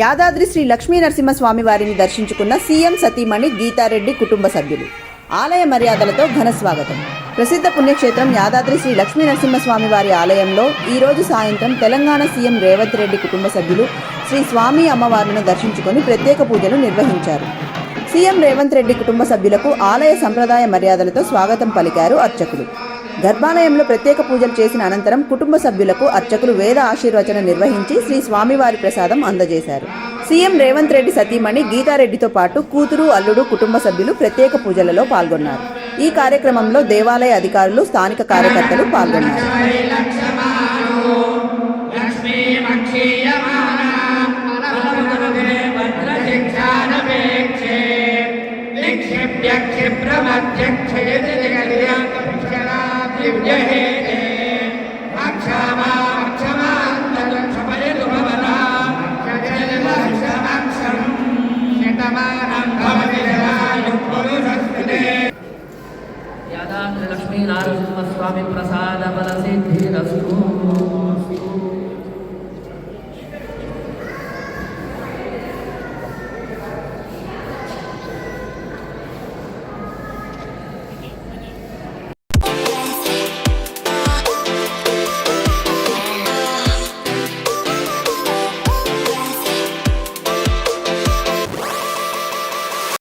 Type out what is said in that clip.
యాదాద్రి శ్రీ లక్ష్మీ నరసింహస్వామి వారిని దర్శించుకున్న సీఎం సతీమణి గీతారెడ్డి కుటుంబ సభ్యులు. ఆలయ మర్యాదలతో ఘన స్వాగతం. ప్రసిద్ధ పుణ్యక్షేత్రం యాదాద్రి శ్రీ లక్ష్మీ నరసింహస్వామి వారి ఆలయంలో ఈరోజు సాయంత్రం తెలంగాణ సీఎం రేవంత్ రెడ్డి కుటుంబ సభ్యులు శ్రీ స్వామి అమ్మవారిని దర్శించుకొని ప్రత్యేక పూజలు నిర్వహించారు. సీఎం రేవంత్ రెడ్డి కుటుంబ సభ్యులకు ఆలయ సంప్రదాయ మర్యాదలతో స్వాగతం పలికారు అర్చకులు. గర్భాలయంలో ప్రత్యేక పూజలు చేసిన అనంతరం కుటుంబ సభ్యులకు అర్చకులు వేద ఆశీర్వచన నిర్వహించి శ్రీ స్వామివారి ప్రసాదం అందజేశారు. సీఎం రేవంత్ రెడ్డి సతీమణి గీతారెడ్డితో పాటు కూతురు అల్లుడు కుటుంబ సభ్యులు ప్రత్యేక పూజలలో పాల్గొన్నారు. ఈ కార్యక్రమంలో దేవాలయ అధికారులు స్థానిక కార్యకర్తలు పాల్గొన్నారు. భద్రశిక్షానపేక్షే నిక్షిప్యక్షిప్రమధ్యక్షయతి ప్రసాద బల సిద్ధిరస్తు